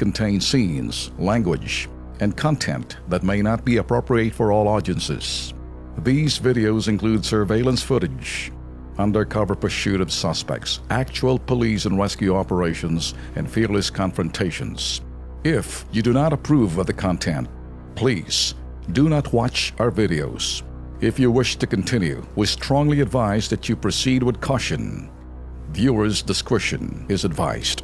contain scenes, language, and content that may not be appropriate for all audiences. These videos include surveillance footage, undercover pursuit of suspects, actual police and rescue operations, and fearless confrontations. If you do not approve of the content, please do not watch our videos. If you wish to continue, we strongly advise that you proceed with caution. Viewers' discretion is advised.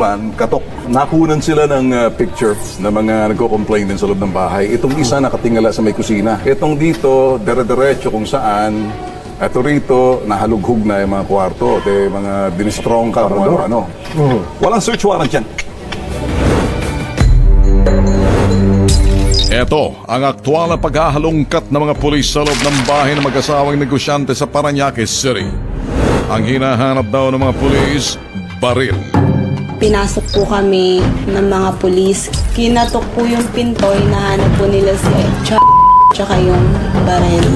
Oplan, katok, nakunan sila ng uh, picture na mga nagko-complain din sa loob ng bahay. Itong isa nakatingala sa may kusina. Itong dito, dire-diretso kung saan. Ito rito, nahalughog na yung mga kwarto. Ito yung mga dinistrong ka, kung ano-ano. Walang search warrant yan. Ito ang aktwal na paghahalongkat ng mga pulis sa loob ng bahay ng mag-asawang negosyante sa Paranaque City. Ang hinahanap daw ng mga pulis, baril. Pinasok po kami ng mga pulis. Kinatok po yung pinto, hinahanap po nila si Ch- tsaka yung baril.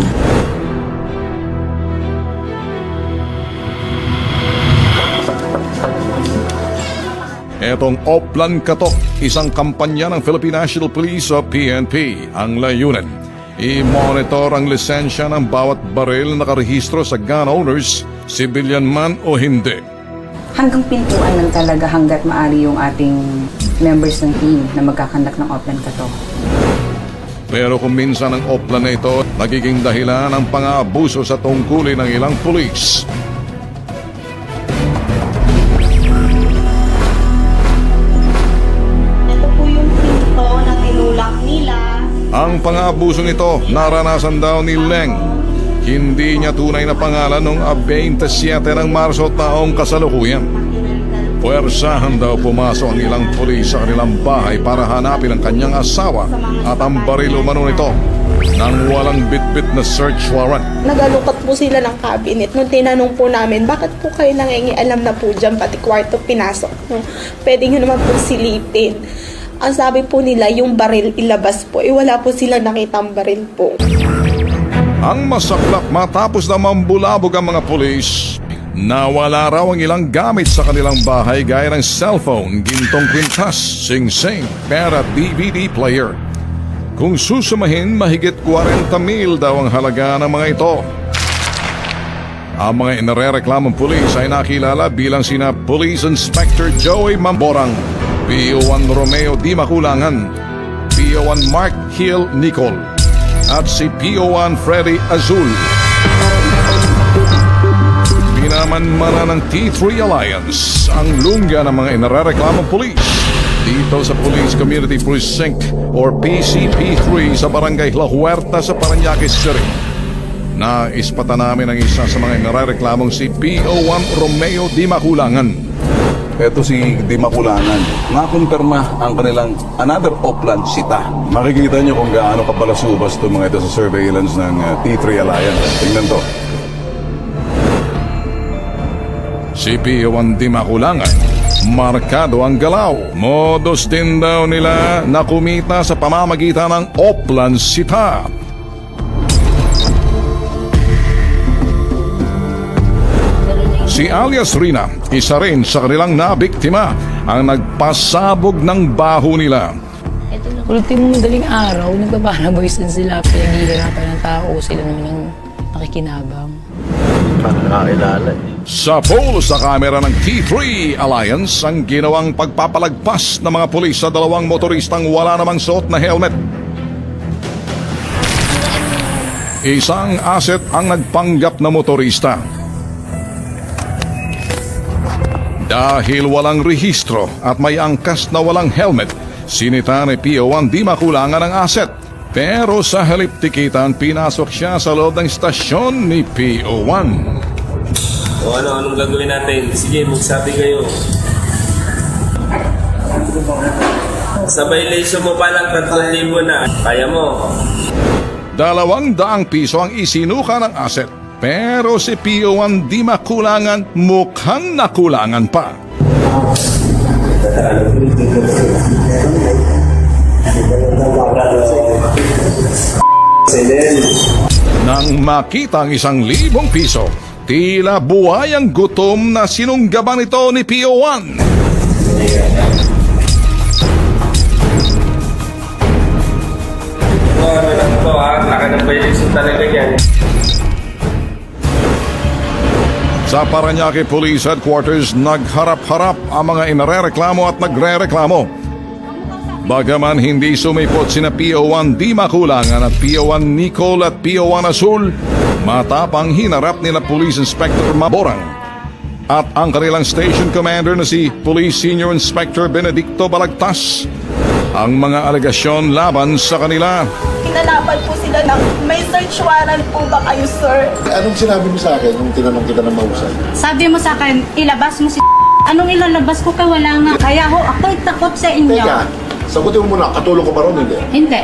Etong Oplan Katok, isang kampanya ng Philippine National Police o PNP. Ang layunin, i-monitor ang lisensya ng bawat baril na nakarehistro sa gun owners, civilian man o hindi. Hanggang pintuan lang talaga hanggat maari yung ating members ng team na magkakandak ng offline kato. Pero kung minsan ang Oplan na ito nagiging dahilan ng pang-aabuso sa tungkulin ng ilang pulis. Ito po yung pinto na tinulak nila. Ang pang-aabusong ito naranasan daw ni Leng. Hindi niya tunay na pangalan noong 27 ng Marso taong kasalukuyan. Puwersahan daw pumasok ang ilang pulis sa kanilang bahay para hanapin ang kanyang asawa at ang baril umano nito nang walang bitbit na search warrant. Nagalukat po sila ng cabinet. Nung tinanong po namin, bakit po kayo nangingi alam na po dyan, pati kwarto pinasok nyo. Pwede nyo naman po silipin. Ang sabi po nila, yung baril ilabas po. Eh wala po sila nakitang baril po. Ang masaklap matapos na mambulabog ang mga pulis, nawala raw ang ilang gamit sa kanilang bahay gaya ng cellphone, gintong kwintas, sing-sing, pera, DVD player. Kung susumahin, mahigit 40 mil daw ang halaga ng mga ito. Ang mga inarereklamong pulis ay nakilala bilang sina Police Inspector Joey Mamborang, PO1 Romeo Di Makulangan, PO1 Mark Hill Nicol, at si PO1 Freddy Azul. Pinamanmana ng T3 Alliance ang lungga ng mga inarereklamong pulis dito sa Police Community Precinct or PCP3 sa Barangay La Huerta sa Paranaque City. Naispata namin ang isa sa mga inarereklamong si PO1 Romeo Di Makulangan. Ito si Di Makulangan. Nakumpirma ang kanilang another Oplan sita. Makikita nyo kung gaano kabalasubas itong mga ito sa surveillance ng uh, T3 Alliance. Tingnan to. Si PO1 Di Makulangan, markado ang galaw. Modus din daw nila na kumita sa pamamagitan ng Oplan Sita. Si alias Rina, isa rin sa kanilang nabiktima ang nagpasabog ng baho nila. Ultimo madaling araw, nagpaparaboys din sila. Pinaghihirapan ng tao, sila naman ang nakikinabang. Sa poll sa kamera ng T3 Alliance ang ginawang pagpapalagpas ng mga pulis sa dalawang motoristang wala namang suot na helmet. Isang asset ang nagpanggap na motorista. Dahil walang rehistro at may angkas na walang helmet, sinita ni PO1 di makulangan ang asset. Pero sa halip tikitan, pinasok siya sa loob ng stasyon ni PO1. O ano, anong gagawin natin? Sige, magsabi kayo. Sa violation mo pa lang 3,000 na. Kaya mo. Dalawang daang piso ang isinuka ng asset. Pero si PO1 di makulangan, mukhang nakulangan pa. Nang makita ang isang libong piso, tila buhay ang gutom na sinunggaban ito ni PO1. Ito, ano lang to ha, laki ng violation yan. Sa Paranaque Police Headquarters, nagharap-harap ang mga inarereklamo at nagre-reklamo. Bagaman hindi sumipot sina PO1 Di Makulangan at PO1 Nicole at PO1 Azul, matapang hinarap nila Police Inspector Maborang. At ang kanilang station commander na si Police Senior Inspector Benedicto Balagtas. Ang mga alegasyon laban sa kanila. Pinalaban po sila ng may search warrant po ba kayo, sir? Anong sinabi mo sa akin nung tinanong kita ng mahusay? Sabi mo sa akin, ilabas mo si Anong ilalabas ko kay wala nga. Kaya ho, ako'y takot sa inyo. Teka, sagutin mo muna, katulong ko ba ron? Hindi. Hindi.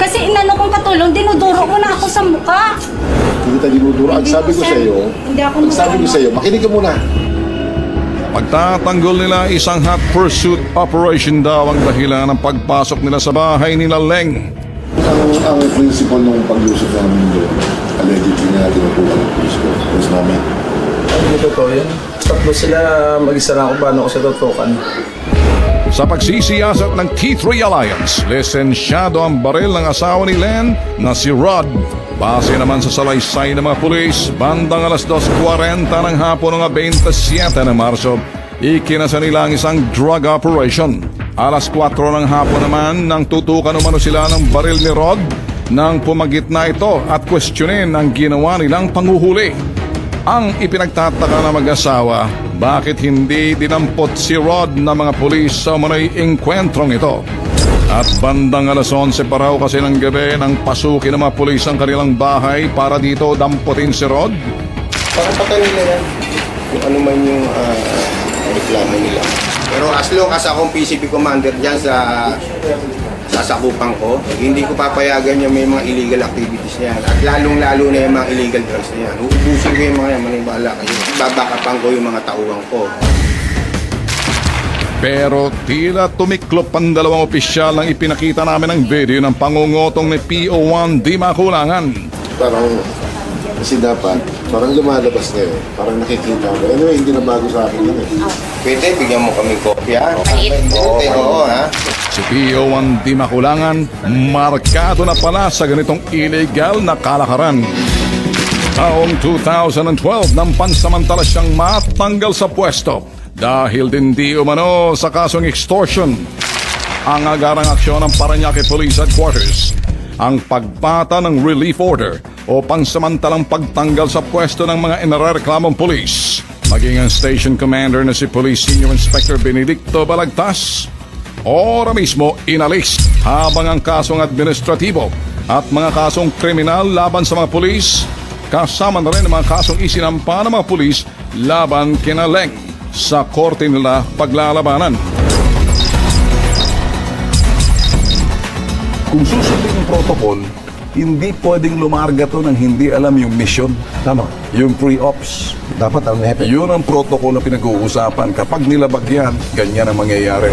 Kasi inano kong katulong, dinuduro mo na ako sa mukha. Hindi kita dinuduro. Ang Hindi sabi ko sa iyo, Hindi ako ang sabi ko sa iyo, makinig ka muna. Pagtatanggol nila isang hot pursuit operation daw ang dahilan ng pagpasok nila sa bahay nila Leng. Ang, ang principle ng pag-usap namin doon, allegedly na tinutukan ng police ko. Police namin. Hindi totoo yun. Tatlo sila mag-isa lang ako paano ko siya tutukan. Sa pagsisiyasat ng T3 Alliance, lisensyado ang baril ng asawa ni Len na si Rod. Base naman sa salaysay ng mga pulis, bandang alas 2.40 ng hapon ng 27 ng Marso, ikinasa nila ang isang drug operation. Alas 4 ng hapon naman nang tutukan umano sila ng baril ni Rod nang pumagit na ito at questionin ang ginawa nilang panguhuli. Ang ipinagtataka ng mag-asawa, bakit hindi dinampot si Rod ng mga pulis sa umano'y engkwentrong ito? At bandang alas 11 pa raw kasi ng gabi nang pasukin ng mga pulis ang kanilang bahay para dito damputin si Rod. Karapatan nila yan. Kung ano man yung ah, reklamo nila. Pero as long as akong PCP commander dyan sa sasakupan ko, hindi ko papayagan yung may mga illegal activities na yan. At lalong-lalo na yung mga illegal drugs na yan. Uubusin ko yung mga yan, maniwala kayo. Babakapan ko yung mga tauhan ko. Pero tila tumiklop ang dalawang opisyal nang ipinakita namin ang video ng pangungotong ni PO1 di makulangan. Parang, kasi dapat, parang lumalabas na yun. Parang nakikita ko. Anyway, hindi na bago sa akin yun eh. Pwede, bigyan mo kami kopya. Oo, oo, ha? Si PO1 di makulangan, markado na pala sa ganitong illegal na kalakaran. Taong 2012 nang pansamantala siyang matanggal sa pwesto dahil din di umano sa kasong extortion. Ang agarang aksyon ng Paranaque Police Headquarters ang pagpata ng relief order o pansamantalang pagtanggal sa pwesto ng mga inareklamong police. Maging ang station commander na si Police Senior Inspector Benedicto Balagtas Ora mismo inalis habang ang kasong administratibo at mga kasong kriminal laban sa mga pulis kasama na rin ang mga kasong isinampa ng mga pulis laban kina Leng sa korte nila paglalabanan. Kung susundin yung protocol, hindi pwedeng lumarga to ng hindi alam yung mission. Tama. Yung pre-ops. Dapat ang hepe. Yun ang protocol na pinag-uusapan. Kapag nilabag yan, ganyan ang mangyayari.